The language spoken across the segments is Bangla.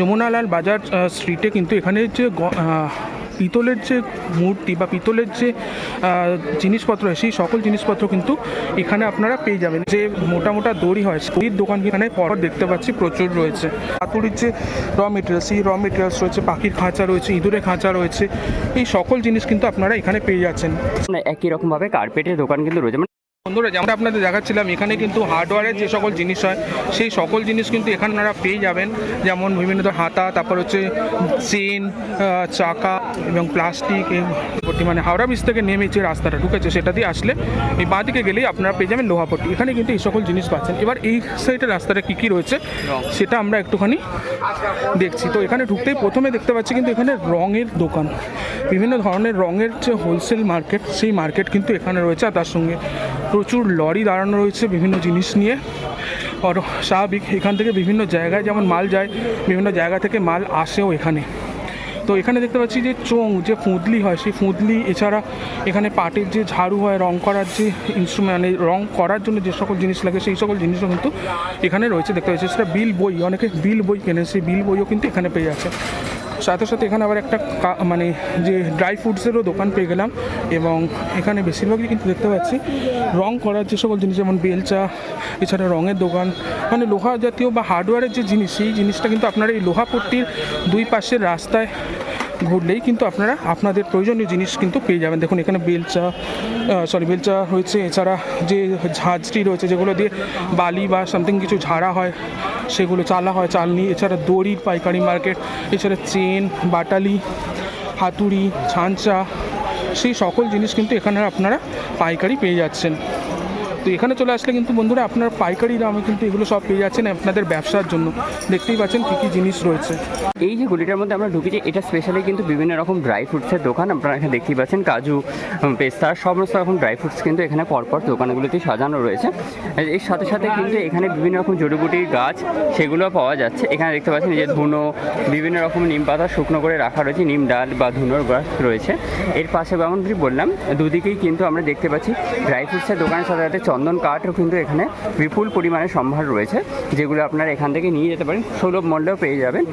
যমুনালাল বাজার স্ট্রিটে কিন্তু এখানে যে পিতলের যে মূর্তি বা পিতলের যে জিনিসপত্র হয়, সেই সকল জিনিসপত্র কিন্তু এখানে আপনারা পেয়ে যাবেন। যে মোটা মোটা দড়ি হয় সেই দোকান এখানে পর দেখতে পাচ্ছি প্রচুর রয়েছে। হাতুড়ির যে র মেটেরিয়ালস সেই র মেটেরিয়ালস রয়েছে, পাখির খাঁচা রয়েছে, ইঁদুরের খাঁচা রয়েছে, এই সকল জিনিস কিন্তু আপনারা এখানে পেয়ে যাচ্ছেন। মানে একই রকমভাবে কার্পেটের দোকান কিন্তু রয়েছে। মানে বন্ধুরা যেমন আপনাদের দেখাচ্ছিলাম, এখানে কিন্তু হার্ডওয়্যারের যে সকল জিনিস হয়, সেই সকল জিনিস কিন্তু এখানে আপনারা পেয়ে যাবেন। যেমন বিভিন্ন ধরনের হাতা, তারপর হচ্ছে চেন চাকা এবং প্লাস্টিক মানে হাওড়া ব্রিজ থেকে নেমে যে রাস্তাটা ঢুকেছে, সেটা দিয়ে আসলে এই বাঁ দিকে গেলেই আপনারা পেয়ে যাবেন লোহাপট্টি এখানে কিন্তু এই সকল জিনিস পাচ্ছেন। এবার এই সাইডের রাস্তাটা কী কী রয়েছে, সেটা আমরা একটুখানি দেখছি। তো এখানে ঢুকতেই প্রথমে দেখতে পাচ্ছি কিন্তু এখানে রঙের দোকান। বিভিন্ন ধরনের রঙের যে হোলসেল মার্কেট সেই মার্কেট কিন্তু এখানে রয়েছে আর তার সঙ্গে প্রচুর লরি দাঁড়ানো রয়েছে বিভিন্ন জিনিস নিয়ে। আর স্বাভাবিক এখান থেকে বিভিন্ন জায়গায় যেমন মাল যায়, বিভিন্ন জায়গা থেকে মাল আসেও এখানে। তো এখানে দেখতে পাচ্ছি যে চোং যে ফুঁদলি হয়, সেই ফুঁদলি এছাড়া এখানে পাটের যে ঝাড়ু হয়, রং করার যে ইনস্ট্রুমেন্ট মানে রং করার জন্য যে সকল জিনিস লাগে, সেই সকল জিনিসও কিন্তু এখানে রয়েছে। দেখতে পাচ্ছি সেটা বিল বই, অনেকে বিল বই কেনে সেই বিল বইও কিন্তু এখানে পেয়ে যাচ্ছে। সাথে সাথে এখানে আবার একটা মানে যে ড্রাই ফ্রুটসেরও দোকান পেয়ে গেলাম এবং এখানে বেশিরভাগই কিন্তু দেখতে পাচ্ছি রং করার যে সকল জিনিস, যেমন বেলচা এছাড়া রঙের দোকান মানে লোহা জাতীয় বা হার্ডওয়্যারের যে জিনিস, সেই জিনিসটা কিন্তু আপনারা এই লোহাপট্টির দুই পাশের রাস্তায় ঘুরলেই কিন্তু আপনারা আপনাদের প্রয়োজনীয় জিনিস কিন্তু পেয়ে যাবেন। দেখুন, এখানে বেলচা সরি বেলচা রয়েছে এছাড়া যে ঝাঁঝটি রয়েছে, যেগুলো দিয়ে বালি বা সামথিং কিছু ঝাড়া হয়, সেগুলো চালা হয়, চালনি। এছাড়া দড়ির পাইকারি মার্কেট, এছাড়া চেন, বাটালি, হাতুড়ি ছাঁচা সেই সকল জিনিস কিন্তু এখানে আপনারা পাইকারি পেয়ে যাচ্ছেন। তো এখানে চলে আসলে কিন্তু বন্ধুরা আপনার পাইকারি দামে কিন্তু এগুলো সব পেয়ে যাচ্ছেন আপনাদের ব্যবসার জন্য। দেখতেই পাচ্ছেন কী কী জিনিস রয়েছে। এই যে গলিটার মধ্যে আমরা ঢুকেছি, এটা স্পেশালি কিন্তু বিভিন্ন রকম ড্রাই ফ্রুটসের দোকান। আপনারা এখানে দেখতেই পাচ্ছেন কাজু পেস্তা, সমস্ত রকম ড্রাই ফ্রুটস কিন্তু এখানে পরপর দোকানগুলোতে সাজানো রয়েছে। এর সাথে সাথে কিন্তু এখানে বিভিন্ন রকম জড়িবুটির গাছ, সেগুলো পাওয়া যাচ্ছে। এখানে দেখতে পাচ্ছেন যে ধুনো, বিভিন্ন রকম নিম পাতা শুকনো করে রাখা রয়েছে, নিম ডাল বা ধুনোর গাছ রয়েছে। এর পাশে যেমন বললাম, দুদিকেই কিন্তু আমরা দেখতে পাচ্ছি ড্রাই ফ্রুটসের দোকানের সাথে সাথে চন্দন কাঠও কিন্তু এখানে বিপুল পরিমাণে সম্ভার রয়েছে, যেগুলো আপনারা এখান থেকে নিয়ে যেতে পারেন। সুলভ মূল্যেও পেয়ে যাবেন।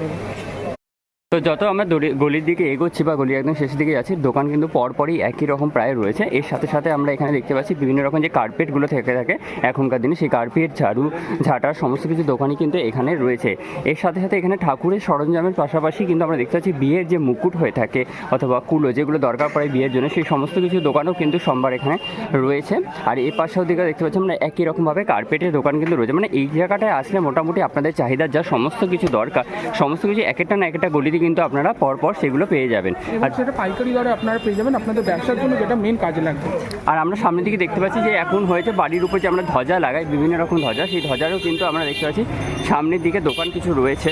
তো যত আমরা গলির দিকে এগোচ্ছি বা গলি একদম শেষের দিকে যাচ্ছি, দোকান কিন্তু পরপরই একই রকম প্রায় রয়েছে। এর সাথে সাথে আমরা এখানে দেখতে পাচ্ছি বিভিন্ন রকম যে কার্পেটগুলো থেকে থাকে, এখনকার দিনে সেই কার্পেট ঝাড়ু ঝাঁটার সমস্ত কিছু দোকানই কিন্তু এখানে রয়েছে। এর সাথে সাথে এখানে ঠাকুরের সরঞ্জামের পাশাপাশি কিন্তু আমরা দেখতে পাচ্ছি বিয়ের যে মুকুট হয়ে থাকে অথবা কুলো যেগুলো দরকার পড়ে বিয়ের জন্য, সেই সমস্ত কিছু দোকানও কিন্তু সোমবার এখানে রয়েছে। আর এই পাশেও দিকে দেখতে পাচ্ছি আমরা একই রকমভাবে কার্পেটের দোকান কিন্তু রয়েছে। মানে এই জায়গাটায় আসলে মোটামুটি আপনাদের চাহিদার যা সমস্ত কিছু দরকার, সমস্ত কিছু এক একটা না এক একটা গলিতে কিন্তু আপনারা পরপর সেগুলো পেয়ে যাবেন। আর সেটা পাইকারি দরে আপনারা পেয়ে যাবেন আপনাদের ব্যবসার জন্য যেটা মেন কাজে লাগবে। আর আমরা সামনের দিকে দেখতে পাচ্ছি যে এখন হয়েছে বাড়ির উপর যে আমরা ধ্বজা লাগাই বিভিন্ন রকম ধ্বজা সেই ধ্বজারও কিন্তু আমরা দেখতে পাচ্ছি। সামনের দিকে দোকান কিছু রয়েছে।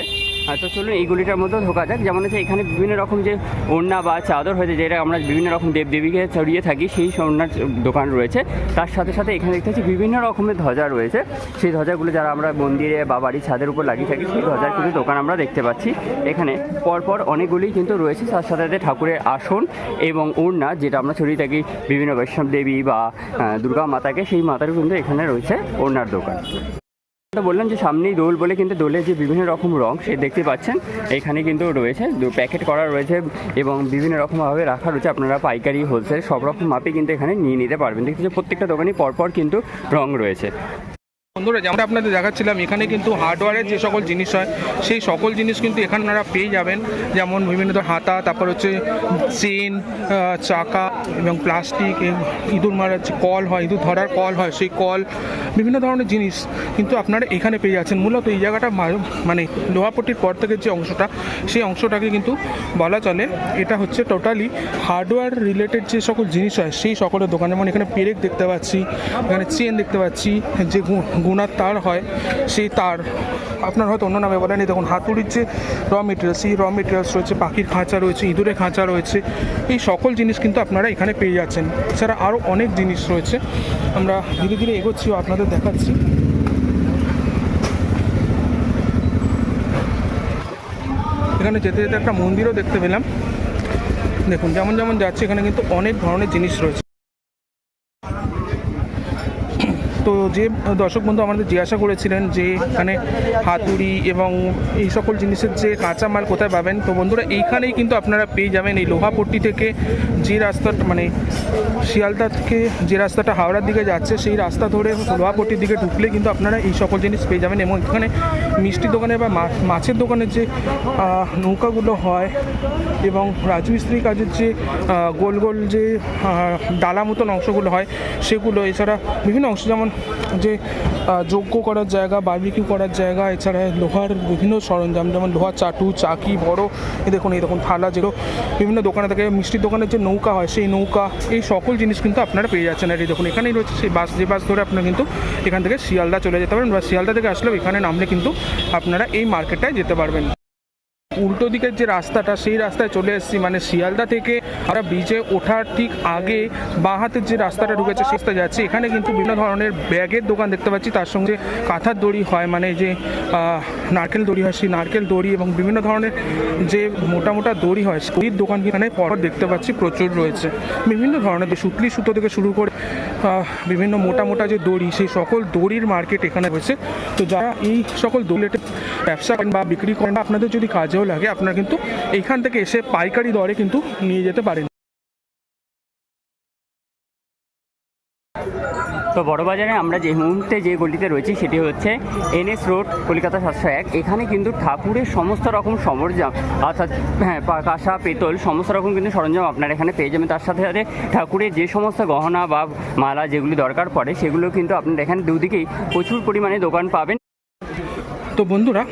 তো চলুন, এই গলিটার মধ্যেও ঢোকা যাক। যেমন হচ্ছে এখানে বিভিন্ন রকম যে ওড়না বা চাদর হয়েছে, যেটা আমরা বিভিন্ন রকম দেবদেবীকে ছড়িয়ে থাকি, সেই ওড়নার দোকান রয়েছে। তার সাথে সাথে এখানে দেখতে পাচ্ছি বিভিন্ন রকমের ধ্বজা রয়েছে। সেই ধ্বজাগুলো যারা আমরা মন্দিরে বা বাড়ির ছাদের উপর লাগিয়ে থাকি, সেই ধ্বজার কিন্তু দোকান আমরা দেখতে পাচ্ছি। এখানে পরপর অনেকগুলি কিন্তু রয়েছে। তার সাথে সাথে ঠাকুরের আসন এবং ওড়না, যেটা আমরা ছড়িয়ে থাকি বিভিন্ন বৈষ্ণব দেবী বা দুর্গা মাতাকে, সেই মাতারও কিন্তু এখানে রয়েছে ওড়নার দোকান। বললাম যে সামনেই দোল বলে কিন্তু দোলের যে বিভিন্ন রকম রং সে দেখতে পাচ্ছেন, এখানে কিন্তু রয়েছে প্যাকেট করা রয়েছে এবং বিভিন্ন রকমভাবে রাখা রয়েছে। আপনারা পাইকারি হোলসেল সব রকম মাপে কিন্তু এখানে নিয়ে নিতে পারবেন। দেখতে প্রত্যেকটা দোকানে পরপর কিন্তু রং রয়েছে। বন্ধুরা যেমন আপনাদের দেখাচ্ছিলাম, এখানে কিন্তু হার্ডওয়্যারের যে সকল জিনিস হয়, সেই সকল জিনিস কিন্তু এখানে আপনারা পেয়ে যাবেন। যেমন বিভিন্ন ধরনের হাতা, তারপর হচ্ছে চেন চাকা এবং প্লাস্টিক ইঁদুর মারার যে কল হয়, ইঁদুর ধরার কল হয়, সেই কল, বিভিন্ন ধরনের জিনিস কিন্তু আপনারা এখানে পেয়ে যাচ্ছেন। মূলত এই জায়গাটা মানে লোহাপট্টির পর থেকে যে অংশটা, সেই অংশটাকে কিন্তু বলা চলে। এটা হচ্ছে টোটালি হার্ডওয়্যার রিলেটেড যে সকল জিনিস হয়, সেই সকলের দোকান। যেমন এখানে পেরেক দেখতে পাচ্ছি, এখানে চেন দেখতে পাচ্ছি, যে গু- গুনার তার হয়, সেই তার আপনার হয়তো অন্য নামে বলেনি দেখুন, হাতুড়ির যে র মেটেরিয়ালস সেই র মেটেরিয়ালস রয়েছে, পাখির খাঁচা রয়েছে, ইঁদুরের খাঁচা রয়েছে, এই সকল জিনিস কিন্তু আপনারা এখানে পেয়ে যাচ্ছেন। এছাড়া আরও অনেক জিনিস রয়েছে। আমরা ধীরে ধীরে এগোচ্ছি আপনাদের দেখাচ্ছি। এখানে যেতে যেতে একটা মন্দিরও দেখতে পেলাম। দেখুন, যেমন যেমন যাচ্ছে, এখানে কিন্তু অনেক ধরনের জিনিস রয়েছে। তো যে দর্শক বন্ধু আমাদের জিজ্ঞাসা করেছিলেন যে এখানে হাতুড়ি এবং এই সকল জিনিসের যে কাঁচামাল কোথায় পাবেন, তো বন্ধুরা এইখানেই কিন্তু আপনারা পেয়ে যাবেন এই লোহাপট্টি থেকে যে রাস্তাটা মানে শিয়ালদা থেকে যে রাস্তাটা হাওড়ার দিকে যাচ্ছে, সেই রাস্তা ধরে লোহাপট্টির দিকে ঢুকলে কিন্তু আপনারা এই সকল জিনিস পেয়ে যাবেন এবং এখানে মিষ্টি দোকানে বা মাছের দোকানের যে নৌকাগুলো হয় এবং রাজমিস্ত্রি কাজের যে গোল গোল যে ডালা মতন অংশগুলো হয়, সেগুলো এছাড়া বিভিন্ন অংশ যেমন যে যোগ্য করার জায়গা, বার্বিকিউ করার জায়গা, এছাড়া লোহার বিভিন্ন সরঞ্জাম, যেমন লোহার চাটু, চাকি, বড় এ দেখুন, এই দেখুন, থালা, যেগুলো বিভিন্ন দোকানে থেকে, মিষ্টির দোকানের যে নৌকা হয়, সেই নৌকা, এই সকল জিনিস কিন্তু আপনারা পেয়ে যাচ্ছেন। আর এই দেখুন, এখানেই রয়েছে সেই বাস, যে বাস ধরে আপনারা কিন্তু এখান থেকে শিয়ালদা চলে যেতে পারেন বা শিয়ালদা থেকে আসলেও এখানে নামলে কিন্তু আপনারা এই মার্কেটটায় যেতে পারবেন। উল্টো দিকের যে রাস্তাটা, সেই রাস্তায় চলে এসেছি। মানে শিয়ালদা থেকে আমরা ব্রিজে ওঠার ঠিক আগে বাঁ হাতের যে রাস্তাটা ঢুকেছে, সেই রাস্তায় যাচ্ছে। এখানে কিন্তু বিভিন্ন ধরনের ব্যাগের দোকান দেখতে পাচ্ছি। তার সঙ্গে কাঁথার দড়ি হয় মানে যে নারকেল দড়ি হয়, সেই নারকেল দড়ি এবং বিভিন্ন ধরনের যে মোটা মোটা দড়ি হয়, সেই দোকান এখানে পর দেখতে পাচ্ছি, প্রচুর রয়েছে। বিভিন্ন ধরনের সুতলি সুতো থেকে শুরু করে বিভিন্ন মোটা মোটা যে দড়ি, সেই সকল দড়ির মার্কেট এখানে রয়েছে। তো যারা এই সকল দড়িতে ব্যবসা করেন বা বিক্রি করেন বা আপনাদের যদি কাজেও লাগে, আপনারা কিন্তু এইখান থেকে এসে পাইকারি দরে কিন্তু নিয়ে যেতে পারেন। তো বড়বাজারে আমরা যে মুহূর্তে যে গলিতে রয়েছি, সেটি হচ্ছে এনএস রোড, কলকাতা সাতশো এক। এখানে কিন্তু ঠাকুরের সমস্ত রকম সরঞ্জাম, অর্থাৎ হ্যাঁ কাঁসা, পেতল, সমস্ত রকম কিন্তু সরঞ্জাম আপনারা এখানে পেয়ে যাবেন। তার সাথে সাথে ঠাকুরের যে সমস্ত গহনা বা মালা যেগুলি দরকার পড়ে, সেগুলো কিন্তু আপনারা এখানে দুদিকেই প্রচুর পরিমাণে দোকান পাবেন। তো বন্ধুরা,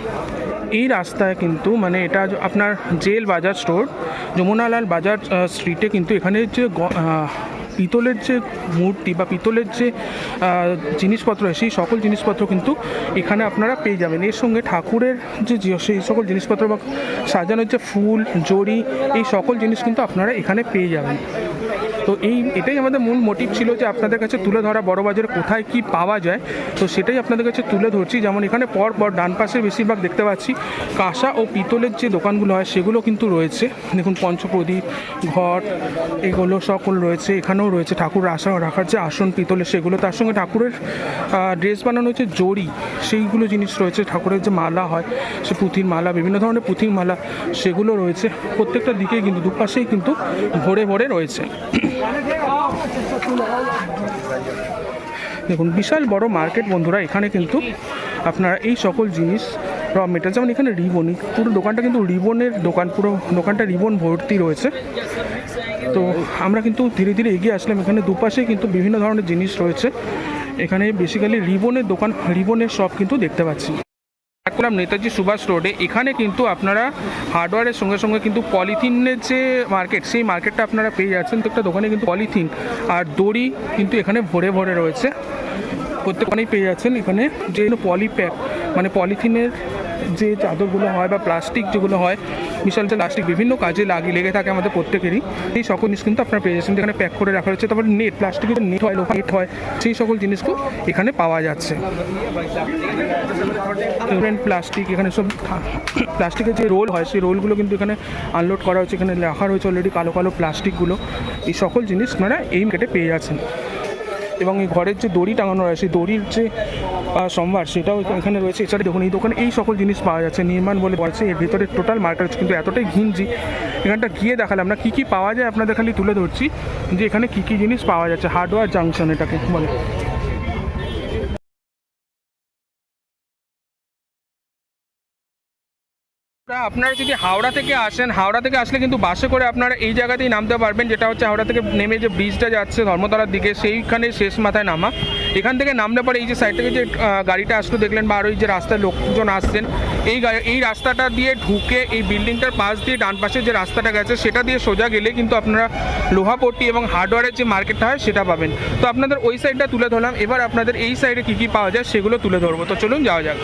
এই রাস্তায় কিন্তু মানে এটা আপনার জেল বাজার স্টোর, যমুনালাল বাজার স্ট্রিটে কিন্তু এখানে যে পিতলের যে মূর্তি বা পিতলের যে জিনিসপত্র সেই সকল জিনিসপত্র কিন্তু এখানে আপনারা পেয়ে যাবেন। এর সঙ্গে ঠাকুরের যে- সেই সকল জিনিসপত্র বা সাজানোর যে ফুল, জড়ি, এই সকল জিনিস কিন্তু আপনারা এখানে পেয়ে যাবেন। তো এই এটাই আমাদের মূল মোটিভ ছিল যে আপনাদের কাছে তুলে ধরা বড় বাজারে কোথায় কি পাওয়া যায়। তো সেটাই আপনাদের কাছে তুলে ধরছি। যেমন এখানে পর পর ডান পাশে বেশিরভাগ দেখতে পাচ্ছি, কাঁসা ও পিতলের যে দোকানগুলো হয় সেগুলো কিন্তু রয়েছে। দেখুন, পঞ্চপ্রদীপ, ঘট, এগুলো সকল রয়েছে, এখানেও রয়েছে ঠাকুর আসন রাখার যে আসন পিতলের সেগুলো। তার সঙ্গে ঠাকুরের ড্রেস বানানো হচ্ছে জড়ি, সেইগুলো জিনিস রয়েছে। ঠাকুরের যে মালা হয়, সে পুঁথির মালা, বিভিন্ন ধরনের পুঁথির মালা সেগুলো রয়েছে। প্রত্যেকটা দিকেই কিন্তু, দুপাশেই কিন্তু ভরে ভরে রয়েছে। দেখুন, বিশাল বড় মার্কেট বন্ধুরা, এখানে কিন্তু আপনারা এই সকল জিনিস র মেটাল যেমন এখানে রিবনই পুরো দোকানটা কিন্তু রিবনের দোকান, পুরো দোকানটা রিবন ভর্তি রয়েছে। তো আমরা কিন্তু ধীরে ধীরে এগিয়ে আসলাম, এখানে দুপাশে কিন্তু বিভিন্ন ধরনের জিনিস রয়েছে। এখানে বেসিক্যালি রিবনের দোকান, রিবনের শপ কিন্তু দেখতে পাচ্ছি। করলাম নেতাজি সুভাষ রোডে, এখানে কিন্তু আপনারা হার্ডওয়ারের সঙ্গে সঙ্গে কিন্তু পলিথিনের যে মার্কেট সেই মার্কেটটা আপনারা পেয়ে যাচ্ছেন। তো একটা দোকানে কিন্তু পলিথিন আর দড়ি কিন্তু এখানে ভরে ভরে রয়েছে। প্রত্যেক দোকানেই পেয়ে যাচ্ছেন এখানে। যে পলিপ্যাক মানে পলিথিনের যে চাদরগুলো হয় বা প্লাস্টিক যেগুলো হয়, বিশাল যে প্লাস্টিক বিভিন্ন কাজে লাগিয়ে লেগে থাকে আমাদের প্রত্যেকেরই। এই সকল জিনিস কিন্তু আপনারা পেয়ে যাচ্ছেন, যেখানে প্যাক করে রাখা হচ্ছে তারপর নেট প্লাস্টিকের নেট হয় লোহা নেট হয়, সেই সকল জিনিসগুলো এখানে পাওয়া যাচ্ছে। প্লাস্টিক এখানে সব প্লাস্টিকের যে রোল হয়, সেই রোলগুলো কিন্তু এখানে আনলোড করা হচ্ছে এখানে লেখা রয়েছে অলরেডি কালো কালো প্লাস্টিকগুলো এই সকল জিনিস আপনারা এই মার্কেটে পেয়ে যাচ্ছেন। এবং এই ঘরের যে দড়ি টাঙানো রয়েছে দড়ির যে সম্ভার, সেটাও এখানে রয়েছে। এছাড়া দেখুন, এই দোকানে এই সকল জিনিস পাওয়া যাচ্ছে। নির্মাণ বলে বলছে এর ভিতরে টোটাল মার্কেট কিন্তু এতটাই ঘিঞ্জি। এখানটা গিয়ে দেখালাম না, কী কী পাওয়া যায় আপনাদের খালি তুলে ধরছি, যে এখানে কী কী জিনিস পাওয়া যাচ্ছে হার্ডওয়্যার জাংশন এটাকে বলে। আপনারা- আপনারা যদি হাওড়া থেকে আসেন, হাওড়া থেকে আসলে কিন্তু বাসে করে আপনারা এই জায়গাতেই নামতে পারবেন, যেটা হচ্ছে হাওড়া থেকে নেমে যে ব্রিজটা যাচ্ছে ধর্মতলার দিকে, সেইখানে শেষ মাথায় নামা। এখান থেকে নামলে পরে এই যে সাইড থেকে যে গাড়িটা আসলো, দেখলেন বা আর ওই যে রাস্তায় লোকজন আসছেন, এই এই রাস্তাটা দিয়ে ঢুকে এই বিল্ডিংটার পাশ দিয়ে ডান পাশে যে রাস্তাটা গেছে, সেটা দিয়ে সোজা গেলে কিন্তু আপনারা লোহাপট্টি এবং হার্ডওয়্যারের যে মার্কেটটা হয়, সেটা পাবেন। তো আপনাদের ওই সাইডটা তুলে ধরলাম, এবার আপনাদের এই সাইডে কী কী পাওয়া যায়, সেগুলো তুলে ধরবো। তো চলুন, যাওয়া যাক।